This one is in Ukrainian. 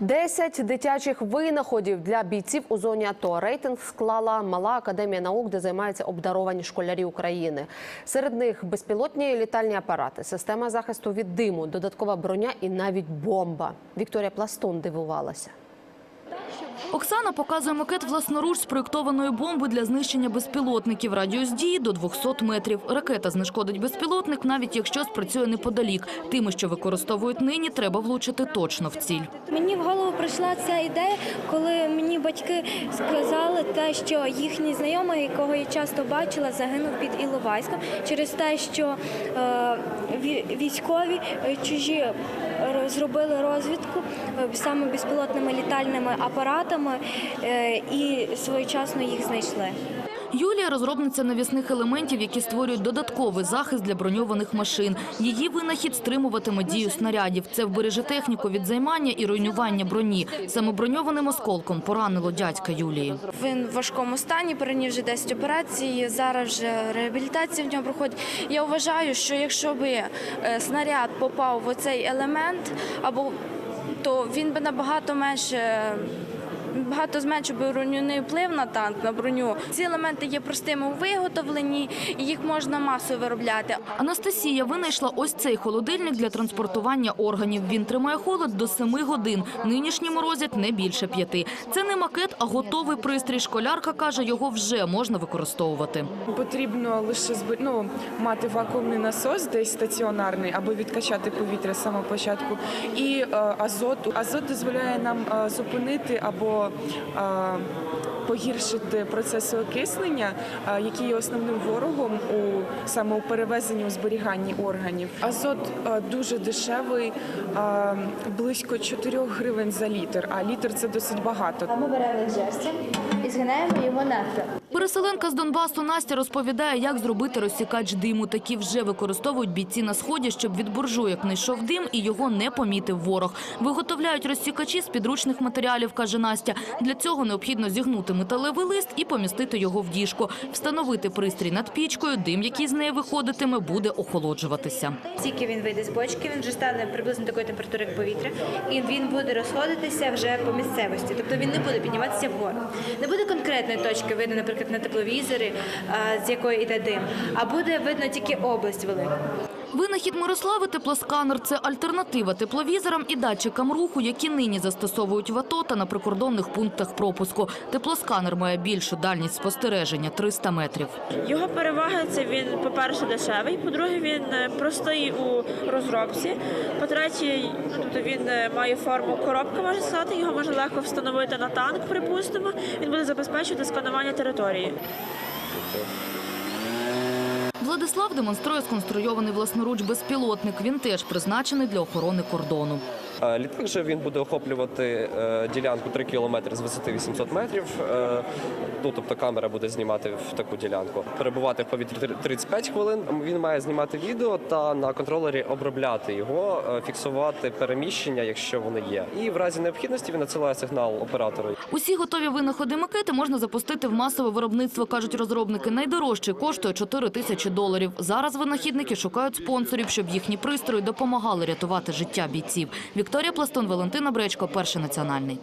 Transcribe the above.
Топ-10 дитячих винаходів для бійців у зоні АТО. Рейтинг склала мала академія наук, де займаються обдаровані школярі України. Серед них безпілотні літальні апарати, система захисту від диму, додаткова броня і навіть бомба. Вікторія Пластун дивувалася. Оксана показує макет власноруч спроєктованої бомби для знищення безпілотників. Радіус дії до 200 метрів. Ракета знешкодить безпілотник, навіть якщо спрацює неподалік. Тими, що використовують нині, треба влучити точно в ціль. Мені в голову прийшла ця ідея, коли мені батьки сказали те, що їхній знайомий, якого я часто бачила, загинув під Іловайськом через те, що е, військові е, чужі ро- зробили розвідку е, саме безпілотними літальними апаратами е, і своєчасно їх знайшли. Юлія – розробниця навісних елементів, які створюють додатковий захист для броньованих машин. Її винахід стримуватиме дію снарядів. Це вбереже техніку від займання і руйнування броні. Саме броньованим осколком поранило дядька Юлії. Він в важкому стані, переніс вже 10 операцій. Зараз вже реабілітація в нього проходить. Я вважаю, що якщо би е, снаряд попав в оцей елемент, або то він би набагато менше. Багато зменшив би руйнівний вплив на танк, на броню. Ці елементи є простими у виготовленні, і їх можна масово виробляти. Анастасія винайшла ось цей холодильник для транспортування органів. Він тримає холод до 7 годин. Нинішній морозять не більше п'яти. Це не макет, а готовий пристрій. Школярка каже, його вже можна використовувати. Потрібно лише ну, мати вакуумний насос, десь стаціонарний, аби відкачати повітря з самого початку. І е, азот. Азот дозволяє нам е, зупинити або е, погіршити процеси окиснення, е, які є основним ворогом у саме у перевезенні у зберіганні органів. Азот е, дуже дешевий, близько 4 гривень за літр, а літр це досить багато. Ми беремо жерстя і згинаємо його навпіл. Переселенка з Донбасу Настя розповідає, як зробити розсікач диму. Такі вже використовують бійці на сході, щоб від буржуйок не йшов дим і його не помітив ворог. Виготовляють розсікачі з підручних матеріалів, каже Настя. Для цього необхідно зігнути металевий лист і помістити його в діжку. Встановити пристрій над пічкою, дим, який з неї виходитиме, буде охолоджуватися. Тільки він вийде з бочки, він вже стане приблизно такої температури, як повітря, і він буде розходитися вже по місцевості. Тобто він не буде підніматися вгору. Не буде конкретної точки видно, наприклад, на тепловізорі, з якої йде дим, а буде видно тільки область велику. Винахід Мирослави теплосканер – це альтернатива тепловізорам і датчикам руху, які нині застосовують в АТО та на прикордонних пунктах пропуску. Теплосканер має більшу дальність спостереження – 300 метрів. Його перевага це він, по-перше, дешевий, по-друге, він е, простий у розробці. По-третє, тобто він е, має форму коробки, можна сказати, його можна легко встановити на танк, припустимо. Він буде забезпечувати сканування території. Владислав демонструє сконструйований власноруч безпілотник. Він теж призначений для охорони кордону. Е, Літак же він буде охоплювати е, ділянку 3 кілометри з висоти 800 метрів. Е, ну, тобто камера буде знімати в таку ділянку. Перебувати в повітрі три- 35 хвилин. Він має знімати відео та на контролері обробляти його, фіксувати переміщення, якщо вони є. І в разі необхідності він надсилає сигнал оператору. Усі готові винаходи макети можна запустити в масове виробництво, кажуть розробники. Найдорожчий коштує 4 тисячі доларів. Зараз винахідники шукають спонсорів, щоб їхні пристрої допомагали рятувати життя бійців. Вікторія Пластун, Валентина Бречко, Перший національний.